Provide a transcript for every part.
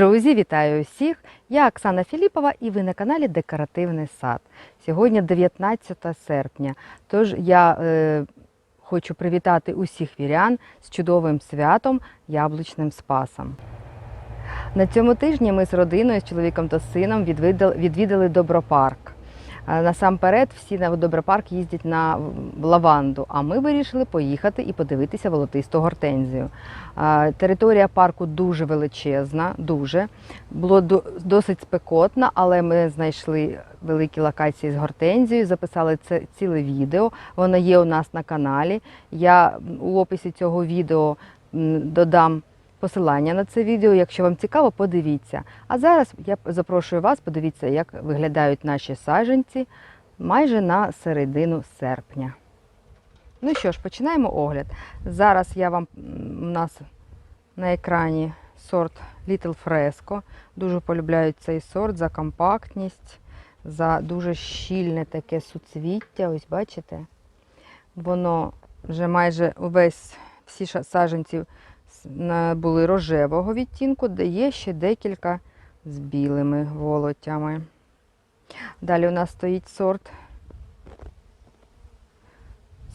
Друзі, вітаю усіх! Я Оксана Філіпова і ви на каналі Декоративний сад. Сьогодні 19 серпня, тож я е, хочу привітати усіх вірян з чудовим святом Яблучним Спасом. На цьому тижні ми з родиною, з чоловіком та сином відвідали, відвідали Добропарк. Насамперед, всі на Добропарк їздять на лаванду, а ми вирішили поїхати і подивитися волотисту гортензію. Територія парку дуже величезна, дуже. Було до- досить спекотно, але ми знайшли великі локації з гортензією, записали це ціле відео. Воно є у нас на каналі. Я у описі цього відео додам посилання на це відео. Якщо вам цікаво, подивіться. А зараз я запрошую вас подивіться, як виглядають наші саджанці майже на середину серпня. Ну що ж, починаємо огляд. Зараз я вам у нас на екрані сорт Little Fresco. Дуже полюбляю цей сорт за компактність, за дуже щільне таке суцвіття. Ось бачите? Воно вже майже увесь всі ша- саджанці с- на- були рожевого відтінку, де є ще декілька з білими волотями. Далі у нас стоїть сорт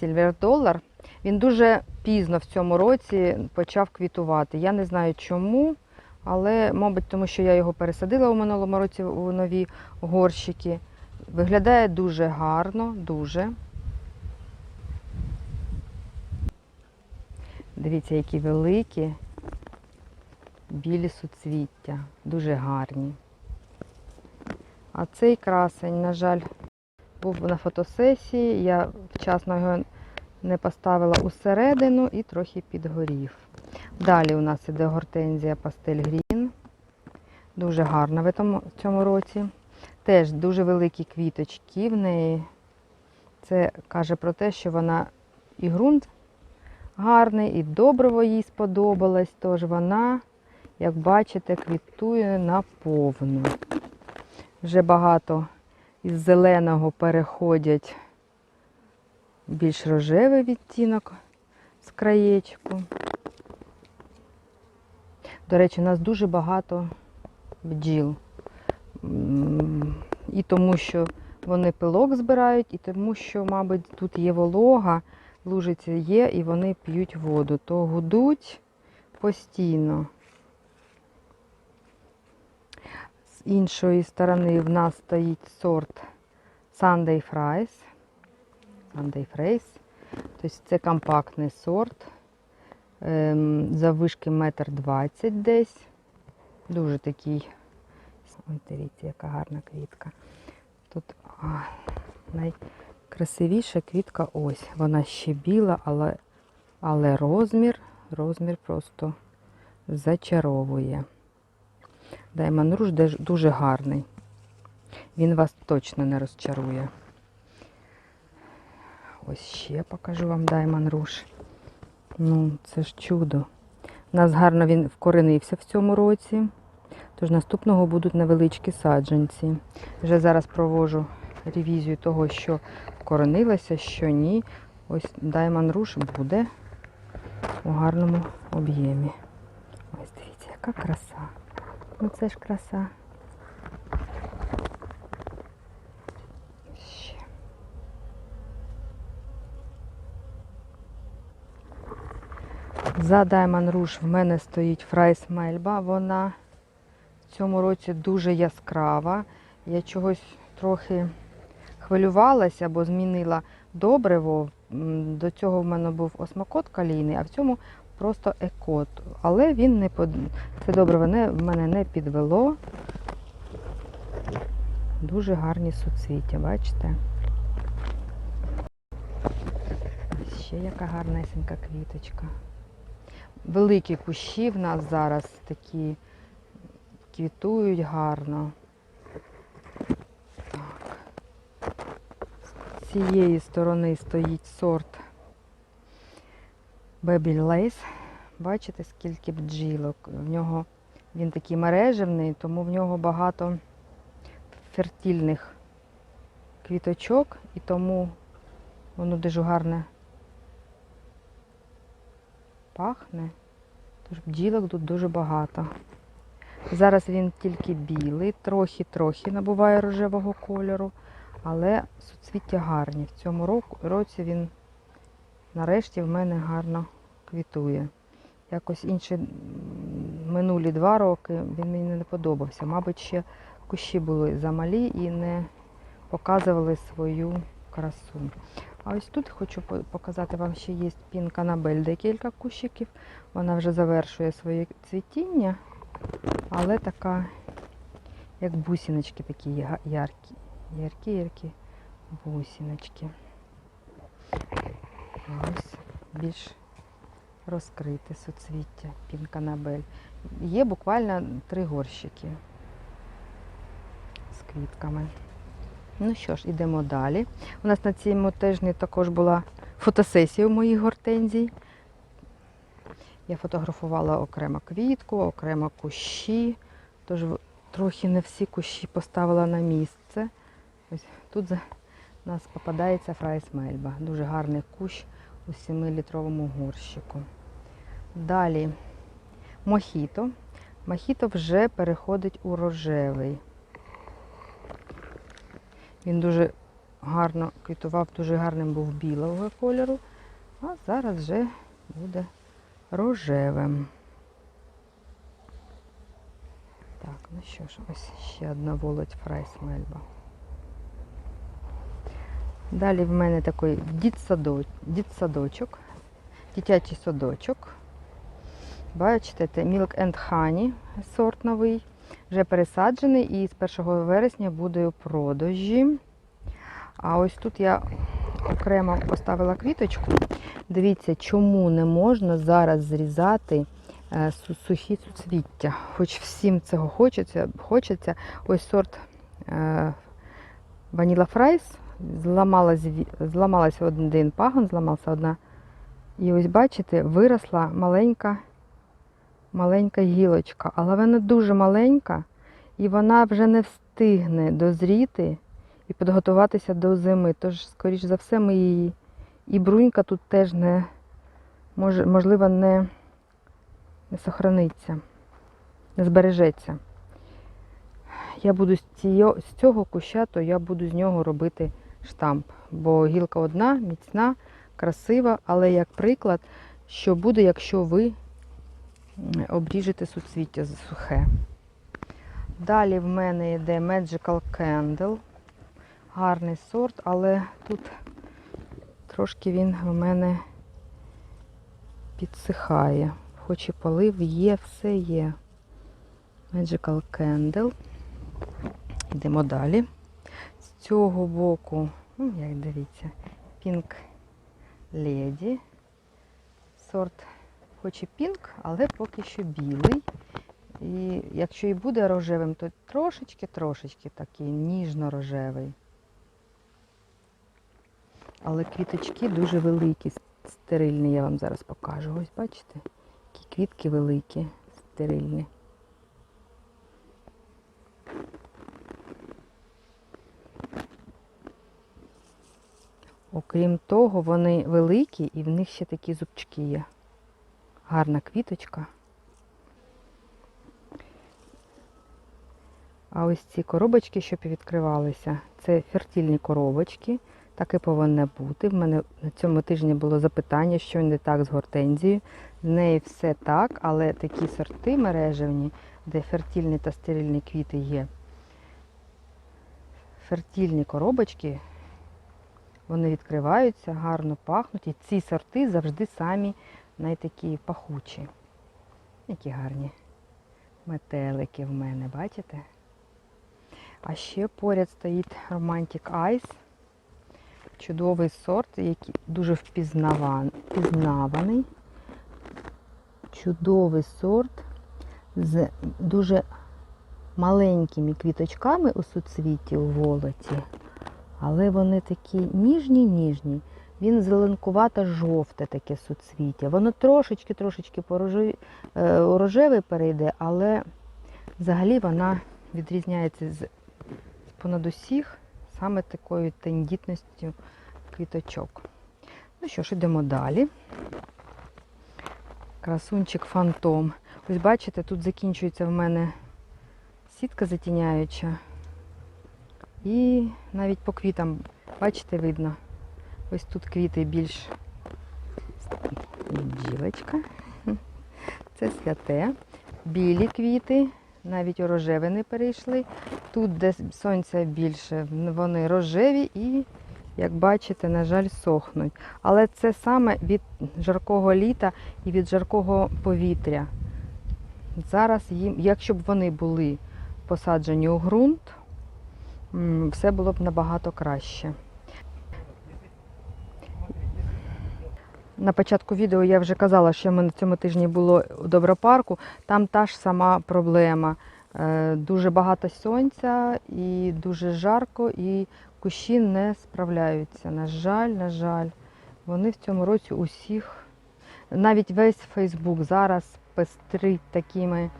Silver Dollar. Він дуже пізно в цьому році почав квітувати. Я не знаю чому, але, мабуть, тому що я його пересадила у минулому році у нові горщики. Виглядає дуже гарно, дуже. Дивіться, які великі білі суцвіття, дуже гарні. А цей красень, на жаль, був на фотосесії. Я вчасно його не поставила усередину і трохи підгорів. Далі у нас іде гортензія пастель грін. Дуже гарна в цьому, році. Теж дуже великі квіточки в неї. Це каже про те, що вона і ґрунт гарний, і добриво їй сподобалось. Тож вона, як бачите, квітує наповну. Вже багато із зеленого переходять більш рожевий відтінок з краєчку. До речі, у нас дуже багато бджіл. І тому, що вони пилок збирають, і тому, що, мабуть, тут є волога, лужиці є, і вони п'ють воду, то гудуть постійно. З іншої сторони в нас стоїть сорт Sunday Fries. Sunday Fries. Тобто це компактний сорт. Ем, заввишки метр двадцять десь. Дуже такий. Ой, дивіться, яка гарна квітка. Тут а, найкрасивіша квітка ось. Вона ще біла, але, але розмір, розмір просто зачаровує. Даймон Руж дуже гарний. Він вас точно не розчарує. Ось ще покажу вам Даймон Руж. Ну, це ж чудо. У нас гарно він вкоренився в цьому році. Тож наступного будуть невеличкі саджанці. Вже зараз провожу ревізію того, що вкоренилося, що ні. Ось Даймон Руш буде у гарному об'ємі. Ось дивіться, яка краса. Ну це ж краса. Ще. За Diamond Rouge в мене стоїть Фрайс Мельба. Вона в цьому році дуже яскрава. Я чогось трохи хвилювалася, бо змінила добриво. До цього в мене був осмокот калійний, а в цьому просто екот. Але він не под... це добриво не, мене не підвело. Дуже гарні суцвіття, бачите? Ще яка гарнесенька квіточка. Великі кущі в нас зараз такі квітують гарно. Так. З цієї сторони стоїть сорт Baby Lace. Бачите, скільки бджілок. В нього він такий мережевний, тому в нього багато фертильних квіточок і тому воно дуже гарне пахне. Тож бджілок тут дуже багато. Зараз він тільки білий, трохи-трохи набуває рожевого кольору, але суцвіття гарні. В цьому році він нарешті в мене гарно квітує. Якось інші минулі два роки він мені не подобався. Мабуть, ще кущі були замалі і не показували свою красу. А ось тут хочу показати вам, ще є пінканабель, декілька кущиків. Вона вже завершує своє цвітіння, але така, як бусиночки такі яркі. Яркі, яркі бусиночки. Ось більш розкрите суцвіття пінканабель. Є буквально три горщики з квітками. Ну що ж, ідемо далі. У нас на цьому тижні також була фотосесія у моїх гортензій. Я фотографувала окремо квітку, окремо кущі, тож трохи не всі кущі поставила на місце. Ось тут у нас попадається фрайс мельба. Дуже гарний кущ у 7-літровому горщику. Далі мохіто. Мохіто вже переходить у рожевий. Він дуже гарно квітував, дуже гарним був білого кольору, а зараз вже буде рожевим. Так, ну що ж, ось ще одна волоть фрайсмельба. Далі в мене такий дітсадо- дітсадочок, дитячий садочок. Бачите, це Milk and Honey сорт новий. Вже пересаджений і з 1 вересня буде у продажі. А ось тут я окремо поставила квіточку. Дивіться, чому не можна зараз зрізати е, сухі суцвіття. Хоч всім цього хочеться. хочеться. Ось сорт е, Vanilla Fries. Зламалась, зламалася один пагон, зламався одна. І ось бачите, виросла маленька, маленька гілочка, але вона дуже маленька, і вона вже не встигне дозріти і підготуватися до зими. Тож, скоріш за все, ми її. І брунька тут теж не можливо, не, не сохраниться, не збережеться. Я буду з цього куща, то я буду з нього робити штамп. Бо гілка одна, міцна, красива, але як приклад, що буде, якщо ви обріжете суцвіття сухе. Далі в мене йде Magical Candle. Гарний сорт, але тут трошки він в мене підсихає. Хоч і полив є, все є. Magical Candle. Йдемо далі. Цього боку, ну, як дивіться, Pink Lady. Сорт хоч і пінк, але поки що білий. І якщо і буде рожевим, то трошечки-трошечки такий ніжно-рожевий. Але квіточки дуже великі, стерильні, я вам зараз покажу. Ось бачите, які квітки великі, стерильні. Окрім того, вони великі і в них ще такі зубчики є. Гарна квіточка. А ось ці коробочки, що відкривалися, це фертильні коробочки. Так і повинно бути. В мене на цьому тижні було запитання, що не так з гортензією. З нею все так, але такі сорти мережевні, де фертильні та стерильні квіти є. Фертильні коробочки, вони відкриваються, гарно пахнуть. І ці сорти завжди самі найтакі пахучі. Які гарні метелики в мене, бачите? А ще поряд стоїть Romantic Ice. Чудовий сорт, який дуже впізнаваний. Чудовий сорт з дуже маленькими квіточками у суцвіті у волоті. Але вони такі ніжні-ніжні. Він зеленкувато жовте таке суцвіття. Воно трошечки-трошечки е, у рожевий перейде, але взагалі вона відрізняється з понад усіх саме такою тендітністю квіточок. Ну що ж, йдемо далі. Красунчик фантом. Ось бачите, тут закінчується в мене сітка затіняюча. І навіть по квітам, бачите, видно. Ось тут квіти більш бджілочка. Це святе. Білі квіти, навіть у рожеві не перейшли. Тут, де сонця більше, вони рожеві і, як бачите, на жаль, сохнуть. Але це саме від жаркого літа і від жаркого повітря. Зараз їм, якщо б вони були посаджені у ґрунт, все було б набагато краще. На початку відео я вже казала, що ми на цьому тижні було у Добропарку. Там та ж сама проблема. Е, Дуже багато сонця і дуже жарко, і кущі не справляються. На жаль, на жаль, вони в цьому році усіх, навіть весь Фейсбук зараз пестрить такими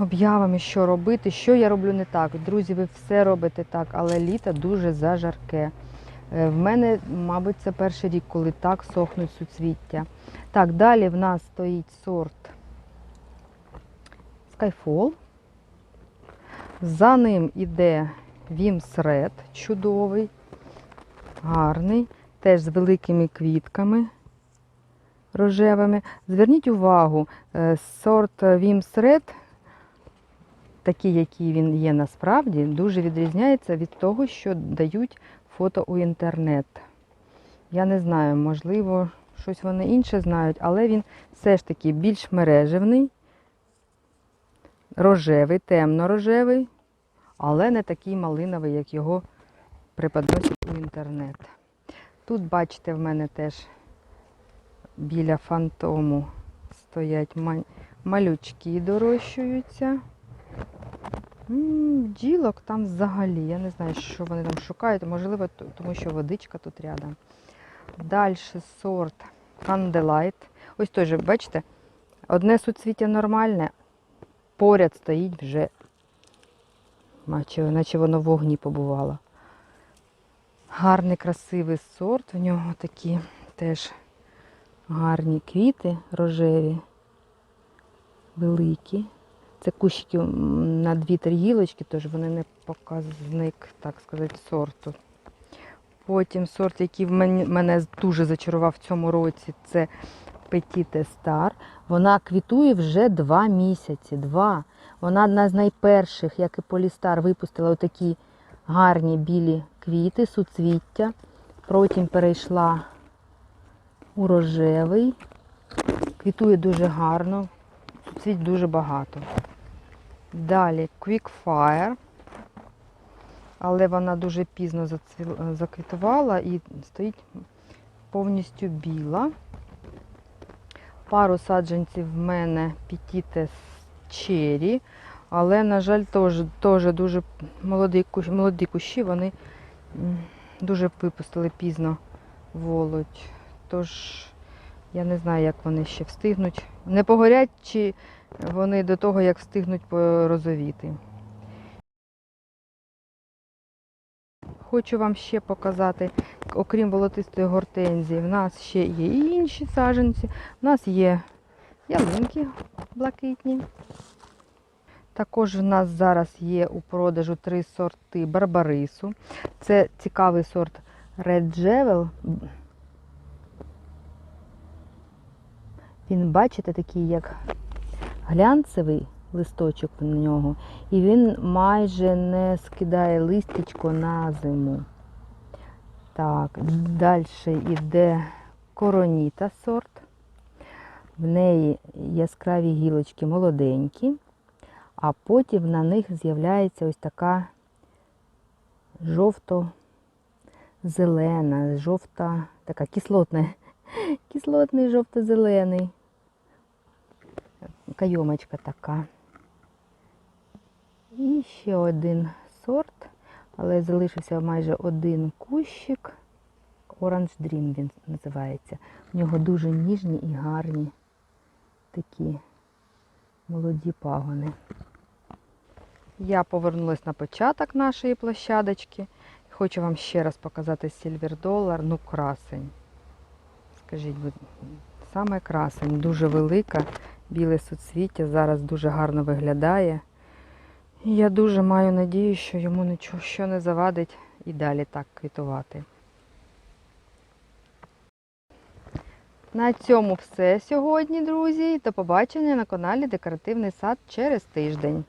об'явами, що робити, що я роблю не так. Друзі, ви все робите так, але літо дуже зажарке. Е, В мене, мабуть, це перший рік, коли так сохнуть суцвіття. Так, далі в нас стоїть сорт Skyfall. За ним іде Вімс Red, чудовий, гарний, теж з великими квітками рожевими. Зверніть увагу, е, сорт Вімс Red, такий, який він є насправді, дуже відрізняється від того, що дають фото у інтернет. Я не знаю, можливо, щось вони інше знають, але він все ж таки більш мережевний, рожевий, темно-рожевий, але не такий малиновий, як його преподносять у інтернет. Тут, бачите, в мене теж біля фантому стоять малючки дорощуються. М, Бджілок там взагалі. Я не знаю, що вони там шукають. Можливо, тому що водичка тут рядом. Далі сорт Candelite. Ось теж, бачите, одне суцвіття нормальне, поряд стоїть вже, наче, наче воно в вогні побувало. Гарний, красивий сорт. В нього такі теж гарні квіти рожеві, великі. Це кущики на дві-три гілочки, тож вони не показник, так сказати, сорту. Потім сорт, який в мене дуже зачарував в цьому році, це Petite Star. Вона квітує вже два місяці. Два. Вона одна з найперших, як і Полістар, випустила отакі гарні білі квіти, суцвіття. Потім перейшла у рожевий. Квітує дуже гарно, суцвіть дуже багато. Далі Quickfire. Але вона дуже пізно заквітувала і стоїть повністю біла. Пару саджанців в мене Petite Cherry, але, на жаль, теж, теж дуже молоді, кущ- молоді кущі, вони дуже випустили пізно володь. Тож я не знаю, як вони ще встигнуть. Не погорять чи вони до того, як встигнуть порозовіти. Хочу вам ще показати, окрім волотистої гортензії, в нас ще є і інші саджанці. У нас є ялинки блакитні. Також в нас зараз є у продажу три сорти барбарису. Це цікавий сорт Red Jewel. Він, бачите, такий як глянцевий листочок в нього, і він майже не скидає листячко на зиму. Так, далі йде короніта сорт. В неї яскраві гілочки молоденькі, а потім на них з'являється ось така жовто-зелена, жовта, така кислотна, кислотний жовто-зелений. Кайомочка така. І ще один сорт, але залишився майже один кущик. Orange Dream він називається. У нього дуже ніжні і гарні такі молоді пагони. Я повернулася на початок нашої площадочки. Хочу вам ще раз показати Silver Dollar. Ну, красень. Скажіть, будь саме красень, дуже велика, біле суцвіття, зараз дуже гарно виглядає. І Я дуже маю надію, що йому нічого що не завадить і далі так квітувати. На цьому все сьогодні, друзі. До побачення на каналі Декоративний сад через тиждень.